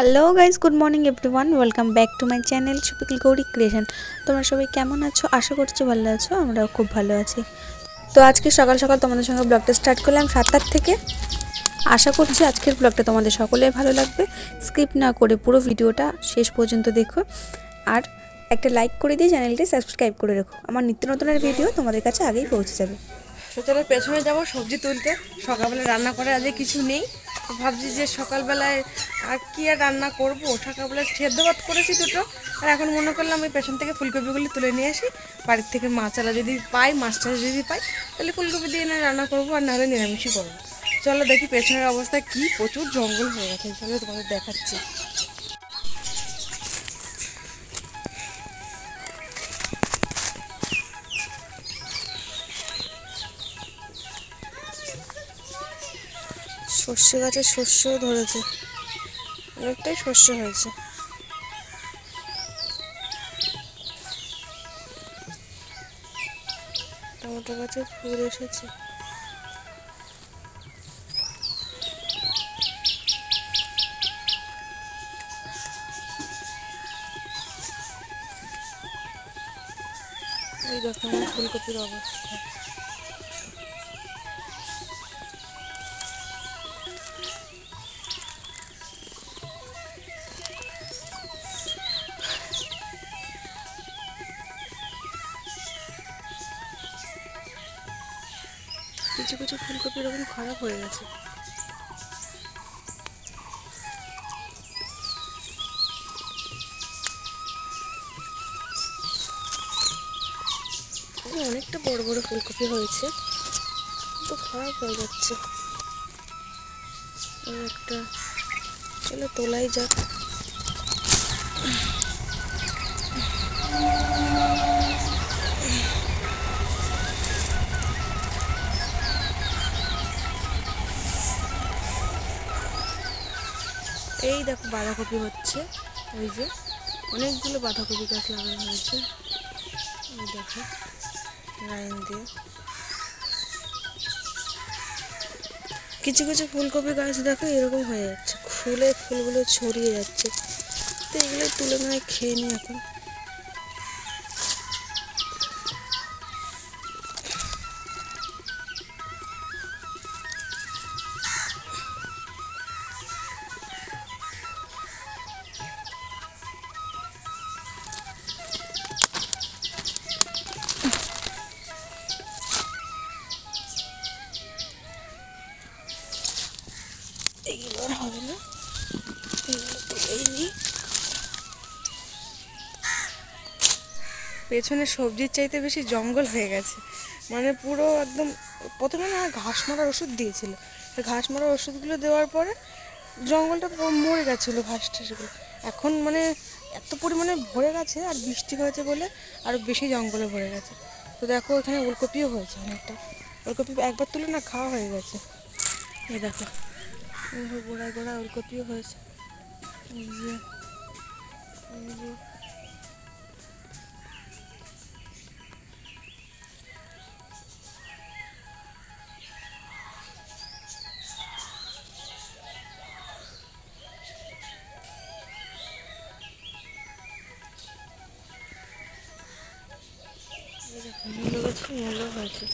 Hello guys good morning everyone welcome back to my channel সুপিকল Gauri creation তোমরা সবাই কেমন আছো? আশা করছি ভালো আছো, আমরাও খুব ভালো আছি। তো আজকে সকাল সকাল তোমাদের সঙ্গে ব্লগটা স্টার্ট করলাম সাতটার থেকে। আশা করছি আজকের ব্লগটা তোমাদের সকলের ভালো লাগবে। স্কিপ না করে পুরো ভিডিওটা শেষ পর্যন্ত দেখো। আর একটা লাইক করে দিয়ে চ্যানেলটি সাবস্ক্রাইব করে রেখো। আমার নিত্য নতুনের ভিডিও তোমাদের কাছে আগেই পৌঁছে যাবে। চলো পেছনে যাব সবজি তুলতে। সকালবেলা রান্না করে আজকে কিছু নেই। ভাবছি যে সকালবেলায় আর কি আর রান্না করব? সকালবেলায় সেদ্ধ ভাত করেছি দুটো। আর এখন মনে করলাম ওই পেছন থেকে ফুলকপিগুলি তুলে নিয়ে আসি। বাড়ির থেকে মাছ আলা যদি পাই, মাছ টাছ যদি পাই, তাহলে ফুলকপি দিয়ে না রান্না করব আর নাহলে নিরামিষই করব। চলো দেখি পেছনের অবস্থা কি প্রচুর জঙ্গল হয়ে গেছে। চলো তোমাদের দেখাচ্ছি। সর্ষে গাছে শস্যও ধরেছে। অনেকটাই শস্য হয়েছে। টমেটো গাছে ফুল এসেছে। এই দেখো ফুলকপির অবস্থা। এরকম খারাপ হয়ে গেছে। অনেকটা বড় বড় ফুলকপি হয়েছে। তো খারাপ হয়ে যাচ্ছে। একটা চলো তোলাই যাক। দেখো বাঁধাকপি হচ্ছে ওই যে অনেকগুলো বাঁধাকপি গাছ লাগানো হয়েছে। দেখো, লাইন দিয়ে। কিছু কিছু ফুলকপি গাছ দেখো এরকম হয়ে যাচ্ছে, ফুলে ফুলগুলো ছড়িয়ে যাচ্ছে। তো এগুলো তুলে মানে খেয়ে নিই এখন। এগুলো আর হবে না। নিই পেছনে সবজির চাইতে বেশি জঙ্গল হয়ে গেছে। মানে পুরো একদম প্রথমে না ঘাস মারার ওষুধ দিয়েছিল। ঘাস মারার ওষুধগুলো দেওয়ার পরে জঙ্গলটা মরে গেছিল ঘাস টাসগুলো। এখন মানে এত পরিমাণে ভরে গেছে আর বৃষ্টি হয়েছে বলে আরও বেশি জঙ্গলে ভরে গেছে। তো দেখো এখানে ওলকপিও হয়েছে অনেকটা। ওলকপি একবার তুলে না খাওয়া হয়ে গেছে। এই এই দেখো। গোড়ায় গোড়ায় ওলকপিও হয়েছে। এই যে এই যে। মূলো গাছে মূলো হয়েছে।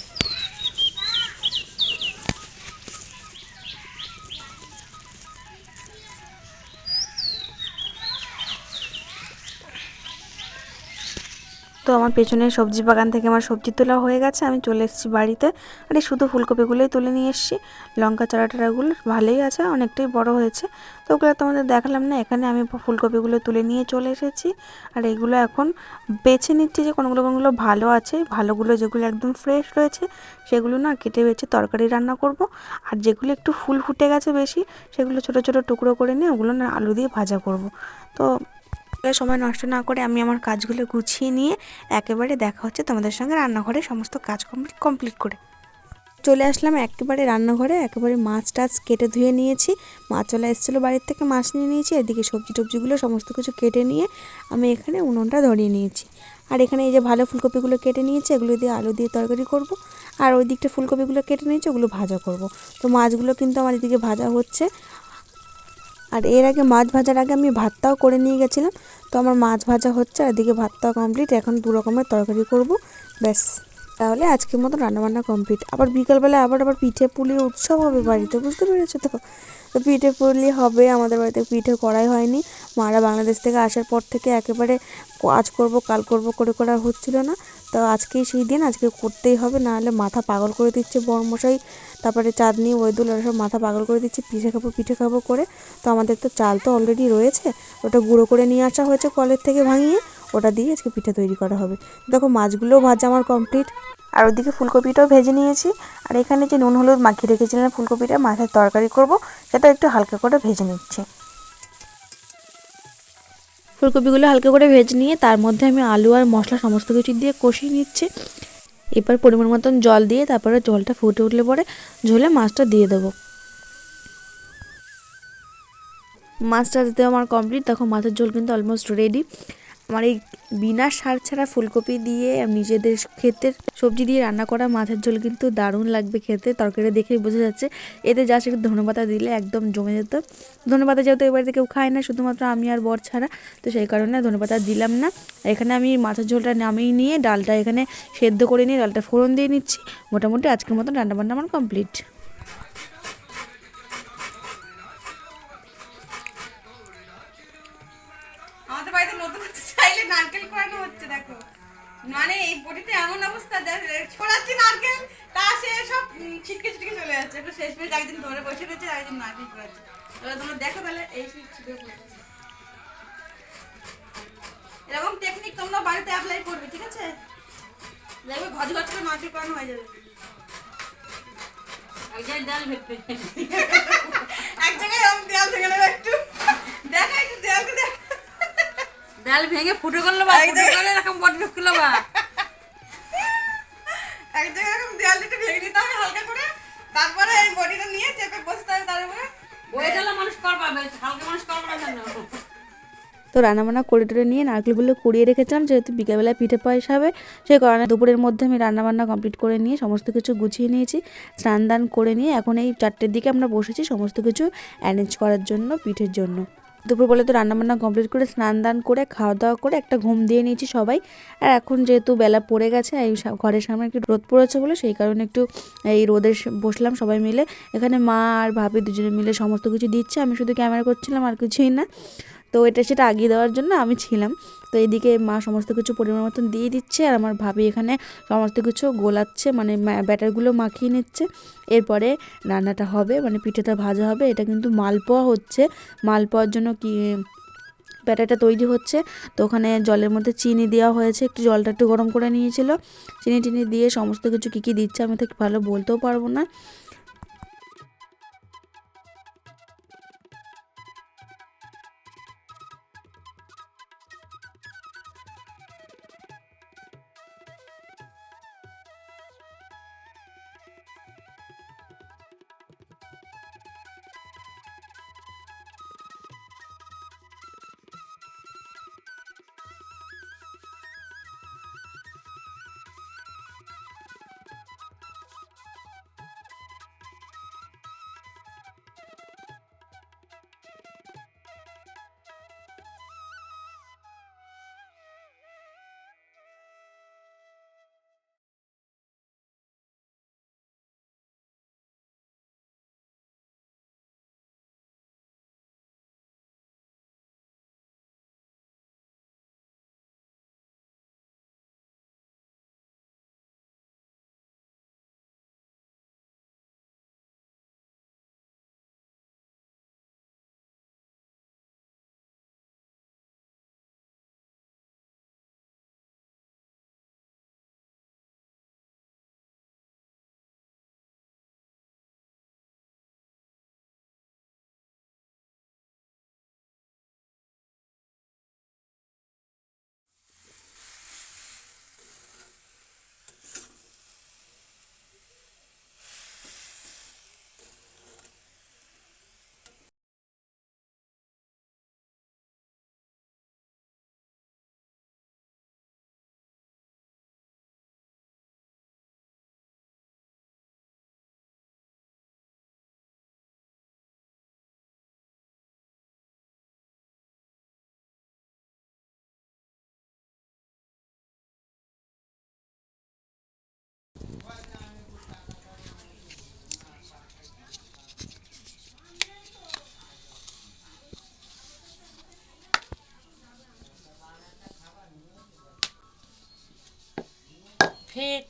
তো আমার পেছনের সবজি বাগান থেকে আমার সবজি তোলা হয়ে গেছে। আমি চলে এসেছি বাড়িতে। আর এই শুধু ফুলকপিগুলোই তুলে নিয়ে এসেছি। লঙ্কা চারা টারাগুলো ভালোই আছে, অনেকটাই বড় হয়েছে। তো ওগুলো তোমাদের দেখালাম না, এখানে আমি ফুলকপিগুলো তুলে নিয়ে চলে এসেছি। আর এগুলো এখন বেছে নিচ্ছি যে কোনগুলো কোনগুলো ভালো আছে, ভালোগুলো যেগুলো একদম ফ্রেশ রয়েছে, সেগুলো না কেটে বেছে তরকারি রান্না করব। আর যেগুলো একটু ফুল ফুটে গেছে বেশি, সেগুলো ছোট ছোট টুকরো করে নিয়ে ওগুলো না আলু দিয়ে ভাজা করব। তো সময় নষ্ট না করে আমি আমার কাজগুলো গুছিয়ে নিয়ে একেবারে দেখা হচ্ছে তোমাদের সঙ্গে রান্নাঘরে সমস্ত কাজ কমপ্লিট কমপ্লিট করে। চলে আসলাম একেবারে রান্নাঘরে, একেবারে মাছ টাছ কেটে ধুয়ে নিয়েছি। মাছ চলে এসেছিল বাড়ির থেকে মাছ নিয়ে নিয়েছি, এদিকে সবজি টবজিগুলো সমস্ত কিছু কেটে নিয়ে আমি এখানে উনুনটা ধরিয়ে নিয়েছি। আর এখানে এই যে ভালো ফুলকপিগুলো কেটে নিয়েছি, এগুলো দিয়ে আলু দিয়ে তরকারি করব। আর ওই দিকটা ফুলকপিগুলো কেটে নিয়েছি, ওগুলো ভাজা করব। তো মাছগুলো কিন্তু আমার এদিকে ভাজা হচ্ছে। আর এর আগে মাছ ভাজার আগে আমি ভাতটাও করে নিয়ে গেছিলাম। তো আমার মাছ ভাজা হচ্ছে আর এদিকে ভাতটাও কমপ্লিট এখন দু রকমের তরকারি করব। ব্যাস, তাহলে আজকের মতো রান্নাবান্না কমপ্লিট আবার বিকালবেলা আবার আবার পিঠে পুলির উৎসব হবে বাড়িতে, বুঝতে পেরেছ তো? তো পিঠে পুলি হবে, আমাদের বাড়িতে পিঠে করাই হয়নি। মারা বাংলাদেশ থেকে আসার পর থেকে একেবারে আজ করব, কাল করব করে করা হচ্ছিল না। তো আজকেই সেই দিন, আজকে করতেই হবে, নাহলে মাথা পাগল করে দিচ্ছে বরমশাই। তারপরে চাঁদনি, ওইদুল ওরা সব মাথা পাগল করে দিচ্ছে, পিঠে খাব পিঠে খাব করে। তো আমাদের তো চাল তো অলরেডি রয়েছে, ওটা গুঁড়ো করে নিয়ে আসা হয়েছে কলের থেকে ভাঙিয়ে, ওটা দিয়ে আজকে পিঠে তৈরি করা হবে। দেখো মাছগুলোও ভাজা আমার কমপ্লিট আর ওদিকে ফুলকপিটাও ভেজে নিয়েছি। আর এখানে যে নুন হলুদ মাখিয়ে রেখেছিলাম ফুলকপিটা মাছের তরকারি করব, সেটা একটু হালকা করে ভেজে নিচ্ছি। ফুলকপিগুলো হালকা করে ভেজে নিয়ে, তার মধ্যে আমি আলু আর মশলা সমস্ত কিছু দিয়ে কষিয়ে নিচ্ছি। এবার পরিমাণ মতন জল দিয়ে তারপরে জলটা ফুটে উঠলে পরে ঝোলে মাছটা দিয়ে দেবো। মাছটা দিতে আমার কমপ্লিট তখন মাছের ঝোল কিন্তু অলমোস্ট রেডি আমার এই বিনা সার ছাড়া ফুলকপি দিয়ে নিজেদের ক্ষেতের সবজি দিয়ে রান্না করা মাছের ঝোল কিন্তু দারুণ লাগবে খেতে। তরকারি দেখেই বোঝা যাচ্ছে। এতে যা একটু ধনেপাতা দিলে একদম জমে যেত। ধনেপাতা যেহেতু এবারে কেউ খায় না, শুধুমাত্র আমি আর বর ছাড়া। তো সেই কারণে ধনেপাতা দিলাম না। এখানে আমি মাছের ঝোলটা নামিয়ে নিয়ে ডালটা এখানে সেদ্ধ করে নিয়ে, ডালটা ফোড়ন দিয়ে নিচ্ছি। মোটামুটি আজকের মতন রান্নাবান্না আমার কমপ্লিট। ধরে বসে একদিন নারকেল কোড়াচ্ছে এবার তোমরা দেখো তাহলে এই পড়ে যাচ্ছে। এরকম টেকনিক তোমরা বাড়িতে অ্যাপ্লাই করবে ঠিক আছে? দেখবে ঘজ ঘজ করে নারকেল কোড়ানো হয়ে যাবে। এক জায়গায় দেয়াল থেকে নেবে একটু। দেখা একটু দেয়ালকে দেখ। ডাল ভেঙে ফুটে করল বা ফুটে যে- এরকম বডি ঢুকলো বা। এক জায়গায় এরকম দেয়াল একটু ভেঙে নিতে হবে হালকা করে। তারপরে এই বডিটা নিয়ে চেপে বসতে হবে তার উপরে। মানুষ কর পাবে হালকা মানুষ কর পাবে না তো রান্নাবান্না করে টরে নিয়ে নারকেলগুলো কুড়িয়ে রেখেছিলাম যেহেতু বিকেলবেলায় পিঠে পয়সা হবে সেই কারণে দুপুরের মধ্যে আমি রান্নাবান্না কমপ্লিট করে নিয়ে সমস্ত কিছু গুছিয়ে নিয়েছি স্নান দান করে নিয়ে। এখন এই চারটের দিকে আমরা বসেছি সমস্ত কিছু অ্যারেঞ্জ করার জন্য পিঠের জন্য। দুপুর বলে তো রান্নাবান্না কমপ্লিট করে স্নান দান করে খাওয়া দাওয়া করে একটা ঘুম দিয়ে নিয়েছি সবাই। আর এখন যেহেতু বেলা পড়ে গেছে, এই ঘরের সামনে একটু রোদ পড়েছে বলে সেই কারণে একটু এই রোদে বসলাম সবাই মিলে। এখানে মা আর ভাবি দুজনে মিলে সমস্ত কিছু দিচ্ছে, আমি শুধু ক্যামেরা করছিলাম, আর কিছুই না। তো এটা সেটা আগিয়ে দেওয়ার জন্য আমি ছিলাম। তো এদিকে মা সমস্ত কিছু পরিমাণ মতন দিয়ে দিচ্ছে আর আমার ভাবি এখানে সমস্ত কিছু গোলাচ্ছে মানে ব্যাটারগুলো মাখিয়ে নিচ্ছে। এরপরে রান্নাটা হবে মানে পিঠেটা ভাজা হবে। এটা কিন্তু মালপোয়া হচ্ছে। মালপোয়ার জন্য কি ব্যাটারটা তৈরি হচ্ছে। তো ওখানে জলের মধ্যে চিনি দেওয়া হয়েছে। একটু জলটা একটু গরম করে নিয়েছিল। চিনি টিনি দিয়ে সমস্ত কিছু কী কী দিচ্ছে আমি তো ভালো বলতেও পারব না।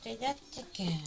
ফেটে যাচ্ছে কেন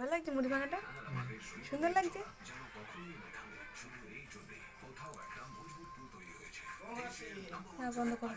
ভালো লাগছে মুড়ি ভাঙাটা? সুন্দর লাগছে? হ্যাঁ বন্ধ কর।